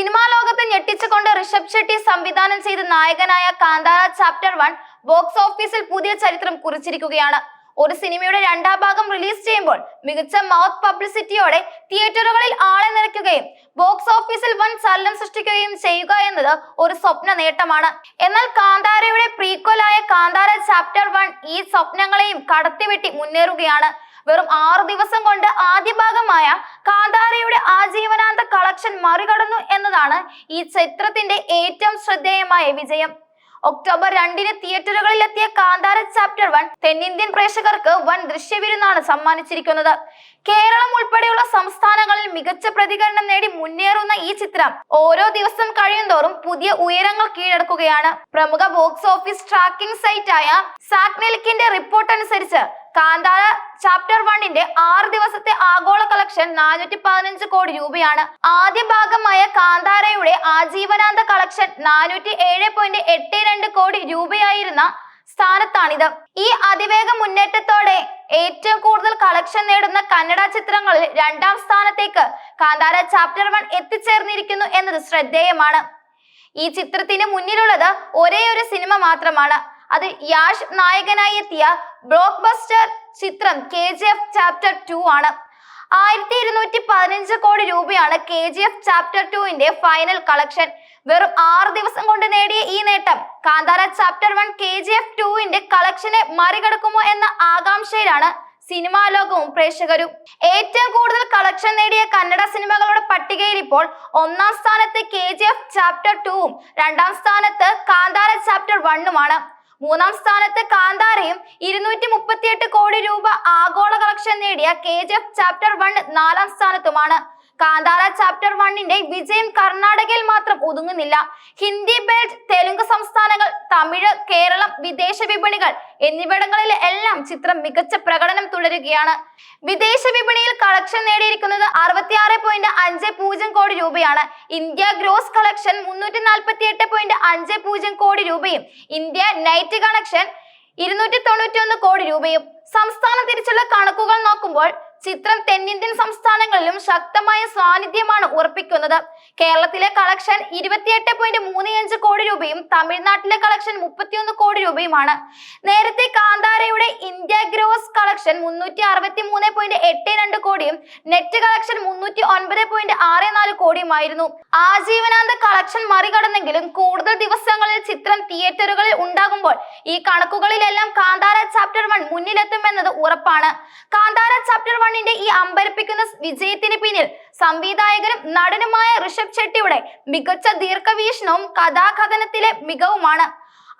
Cinema ലോകത്തെ ഞെട്ടിച്ചുകൊണ്ട് ഋഷഭ് ഷെട്ടി സംവിധാനം ചെയ്ത നായകനായ കാന്താര ചാപ്റ്റർ വൺ ബോക്സ് ഓഫീസിൽ പുതിയ ചരിത്രം കുറിച്ചിരിക്കുകയാണ്. ഒരു സിനിമയുടെ രണ്ടാം ഭാഗം റിലീസ് ചെയ്യുമ്പോൾ മികച്ച മൗത്ത് പബ്ലിസിറ്റിയോടെ തിയേറ്ററുകളിൽ ആളെ നിറയ്ക്കുകയും ബോക്സ് ഓഫീസിൽ വൻ ചലനം സൃഷ്ടിക്കുകയും ചെയ്യുക എന്നത് ഒരു സ്വപ്ന നേട്ടമാണ്. എന്നാൽ കാന്താരയുടെ പ്രീക്വലായ കാന്താര ചാപ്റ്റർ വൺ ഈ സ്വപ്നങ്ങളെയും കടത്തിവെട്ടി മുന്നേറുകയാണ്. വെറും ആറു ദിവസം കൊണ്ട് ആദ്യ ഭാഗമായ കാന്താരയുടെ ആജീവനാന്ത കളക്ഷൻ മറികടന്നു എന്നതാണ് ഈ ചിത്രത്തിന്റെ ഏറ്റവും ശ്രദ്ധേയമായ വിജയം. ഒക്ടോബർ രണ്ടിന് തിയേറ്ററുകളിൽ എത്തിയ കാന്താര ചാപ്റ്റർ വൺ തെന്നിന്ത്യൻ പ്രേക്ഷകർക്ക് വൻ ദൃശ്യവിരുന്നാണ് സമ്മാനിച്ചിരിക്കുന്നത്. കേരളം ഉൾപ്പെടെയുള്ള സംസ്ഥാനങ്ങളിൽ മികച്ച പ്രതികരണം നേടി മുന്നേറുന്ന ഈ ചിത്രം ഓരോ ദിവസം കഴിയുന്തോറും പുതിയ ഉയരങ്ങൾ കീഴടക്കുകയാണ്. പ്രമുഖ ബോക്സ് ഓഫീസ് ട്രാക്കിംഗ് സൈറ്റായ സാക്നെലിക്കിന്റെ റിപ്പോർട്ട് അനുസരിച്ച് കാന്താര ചാപ്റ്റർ വണ്ണിന്റെ ആറ് ദിവസത്തെ ആഗോള കളക്ഷൻ നാനൂറ്റി പതിനഞ്ച് കോടി രൂപയാണ്. ആദ്യ ഭാഗമായ കാന്താരയുടെ ആജീവനാന്ത കളക്ഷൻ നാനൂറ്റി ഏഴ് പോയിന്റ് എട്ട് രണ്ട് കോടി രൂപയായിരുന്ന സ്ഥാനത്താണിത്. ഈ അതിവേഗ മുന്നേറ്റത്തോടെ ഏറ്റവും കൂടുതൽ കളക്ഷൻ നേടുന്ന കന്നഡ ചിത്രങ്ങളിൽ രണ്ടാം സ്ഥാനത്തേക്ക് കാന്താര ചാപ്റ്റർ വൺ എത്തിച്ചേർന്നിരിക്കുന്നു എന്നത് ശ്രദ്ധേയമാണ്. ഈ ചിത്രത്തിന് മുന്നിലുള്ളത് ഒരേ ഒരു സിനിമ മാത്രമാണ്. അത് യാഷ് നായകനായി എത്തിയ ബ്ലോക്ക് ബസ്റ്റർ ചിത്രം K G F chapter two ആണ്. ആയിരത്തി ഇരുന്നൂറ്റി പതിനഞ്ച് കോടി രൂപയാണ് കെ ജി എഫ് ചാപ്റ്റർ ടുവിന്റെ ഫൈനൽ കളക്ഷൻ വെറും ആറ് ദിവസം കൊണ്ട് നേടിയ ഈ നേട്ടം Kantara chapter one K G F ടുവിന്റെ കളക്ഷനെ മറികടക്കുമോ എന്ന ആകാംക്ഷയിലാണ് സിനിമാ ലോകവും പ്രേക്ഷകരും. ഏറ്റവും കൂടുതൽ കളക്ഷൻ നേടിയ കന്നഡ സിനിമകളുടെ പട്ടികയിൽ ഇപ്പോൾ ഒന്നാം സ്ഥാനത്ത് കെ ജി എഫ് ചാപ്റ്റർ ടുവും രണ്ടാം സ്ഥാനത്ത് കാന്താര ചാപ്റ്റർ വണ്ണുമാണ് മൂന്നാം സ്ഥാനത്ത് കാന്താരയും ഇരുന്നൂറ്റി മുപ്പത്തിയെട്ട് കോടി രൂപ ആഗോള കളക്ഷൻ നേടിയ K G F chapter one നാലാം സ്ഥാനത്തുമാണ്. കാന്താര ചാപ്റ്റർ വണ്ണിന്റെ വിജയം കർണാടകയിൽ മാത്രം ഒതുങ്ങുന്നില്ല. ഹിന്ദി ബെൽറ്റ് തെലുങ്ക് സംസ്ഥാനങ്ങൾ തമിഴ് കേരളം വിദേശ വിപണികൾ എന്നിവിടങ്ങളിൽ എല്ലാം ചിത്രം മികച്ച പ്രകടനം തുടരുകയാണ്. വിദേശ വിപണിയിൽ കളക്ഷൻ നേടിയിരിക്കുന്നത് അറുപത്തിയാറ് പോയിന്റ് അഞ്ച് പൂജ്യം കോടി രൂപയാണ്. ഇന്ത്യ ഗ്രോസ് കളക്ഷൻ മുന്നൂറ്റി നാൽപ്പത്തി എട്ട് പോയിന്റ് അഞ്ച് പൂജ്യം കോടി രൂപയും ഇന്ത്യ നൈറ്റ് കളക്ഷൻ ഇരുന്നൂറ്റി തൊണ്ണൂറ്റി ഒന്ന് കോടി രൂപയും. സംസ്ഥാനം തിരിച്ചുള്ള കണക്കുകൾ നോക്കുമ്പോൾ ചിത്രം തെന്നിന്ത്യൻ സംസ്ഥാനങ്ങളിലും ശക്തമായ സാന്നിധ്യമാണ് ഉറപ്പിക്കുന്നത്. കേരളത്തിലെ കളക്ഷൻ ഇരുപത്തിയെട്ട് പോയിന്റ് മൂന്ന് അഞ്ച് കോടി രൂപയും തമിഴ്നാട്ടിലെ കളക്ഷൻ മുപ്പത്തിയൊന്ന് കോടി രൂപയുമാണ്. നേരത്തെ കാന്താരയുടെ ഇന്ത്യ ഗ്രോസ് കളക്ഷൻ മുന്നൂറ്റി അറുപത്തി മൂന്ന് പോയിന്റ് എട്ട് രണ്ട് കോടിയും നെറ്റ് കളക്ഷൻ മുന്നൂറ്റി പോയിന്റ് ആറ് നാല് കോടിയുമായിരുന്നു. ആജീവനാന്ത കളക്ഷൻ മറികടന്നെങ്കിലും കൂടുതൽ ദിവസങ്ങളിൽ ചിത്രം തിയേറ്ററുകളിൽ ഉണ്ടാകുമ്പോൾ ഈ കണക്കുകളിലെല്ലാം കാന്താര ചാപ്റ്റർ വൺ മുന്നിലെത്തുമെന്നത് ഉറപ്പാണ്. കാന്താര ചാപ്റ്റർ വണ്ണിന്റെ ഈ അമ്പരപ്പിക്കുന്ന വിജയത്തിന് പിന്നിൽ സംവിധായകനും നടനുമായ ഋഷഭ് ചെട്ടിയുടെ മികച്ച ദീർഘവീക്ഷണവും കഥാകഥനത്തിലെ മികവുമാണ്.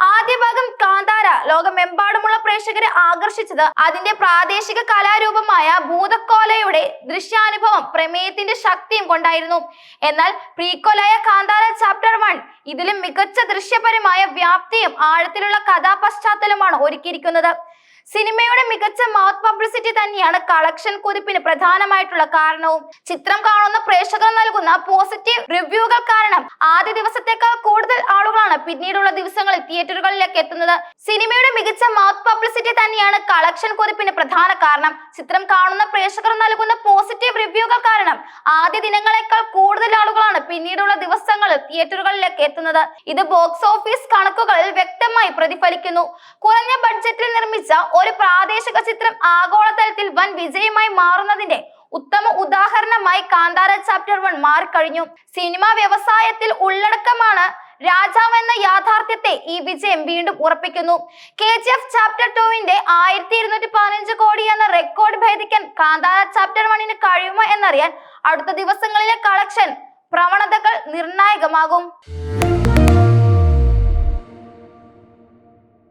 ആദ്യ ഭാഗം കാന്താര. ലോകമെമ്പാടുമുള്ള പ്രേക്ഷകരെ ആകർഷിച്ചത് അതിന്റെ പ്രാദേശിക കലാരൂപമായ ഭൂതക്കോലയുടെ ദൃശ്യാനുഭവം പ്രമേയത്തിന്റെ ശക്തിയും കൊണ്ടായിരുന്നു. എന്നാൽ പ്രീക്കോലായ കാന്താര ചാപ്റ്റർ വൺ ഇതിലും മികച്ച ദൃശ്യപരമായ വ്യാപ്തിയും ആഴത്തിലുള്ള കഥാപശ്ചാത്തലമാണ് ഒരുക്കിയിരിക്കുന്നത്. സിനിമയുടെ മികച്ച മൗത്ത് പബ്ലിസിറ്റി തന്നെയാണ് കളക്ഷൻ കുതിപ്പിന് പ്രധാനമായിട്ടുള്ള കാരണവും. ചിത്രം കാണുന്ന പ്രേക്ഷകർ നൽകുന്ന പോസിറ്റീവ് റിവ്യൂകൾ കാരണം ആദ്യ ദിവസത്തേക്കാൾ കൂടുതൽ ആളുകളാണ് പിന്നീടുള്ള ദിവസങ്ങളിൽ തിയേറ്ററുകളിലേക്ക് എത്തുന്നത്. സിനിമയുടെ മികച്ച മൗത്ത് പബ്ലിസിറ്റി തന്നെയാണ് കളക്ഷൻ കുതിപ്പിന് പ്രധാന കാരണം. ചിത്രം കാണുന്ന പ്രേക്ഷകർ നൽകുന്ന പോസിറ്റീവ് റിവ്യൂകൾ കാരണം ആദ്യ ദിനങ്ങളെക്കാൾ കൂടുതൽ ആളുകളാണ് പിന്നീടുള്ള ദിവസങ്ങളിൽ തിയേറ്ററുകളിലേക്ക് എത്തുന്നത്. ഇത് ബോക്സ് ഓഫീസ് കണക്കുകളിൽ വ്യക്തമായി പ്രതിഫലിക്കുന്നു. കുറഞ്ഞ ബഡ്ജറ്റിൽ നിർമ്മിച്ച ഒരു പ്രാദേശിക ചിത്രം ആഗോളതലത്തിൽ വൻ വിജയമായി മാറുന്നതിന്റെ ഉത്തമ ഉദാഹരണമായി കാന്താര ചാപ്റ്റർ വൺ മാറിക്കഴിഞ്ഞു. സിനിമാ വ്യവസായത്തിൽ ഉള്ളടക്കമാണ് രാജാവ് എന്ന യാഥാർത്ഥ്യത്തെ ഈ വിജയം വീണ്ടും ഉറപ്പിക്കുന്നു. കെ ജി എഫ് ചാപ്റ്റർ ടുവിന്റെ ആയിരത്തി ഇരുന്നൂറ്റി പതിനഞ്ച് കോടി എന്ന റെക്കോർഡ് ഭേദിക്കാൻ കാന്താര ചാപ്റ്റർ വണ്ണിന് കഴിയുമോ എന്നറിയാൻ അടുത്ത ദിവസങ്ങളിലെ കളക്ഷൻ പ്രവണതകൾ നിർണായകമാകും.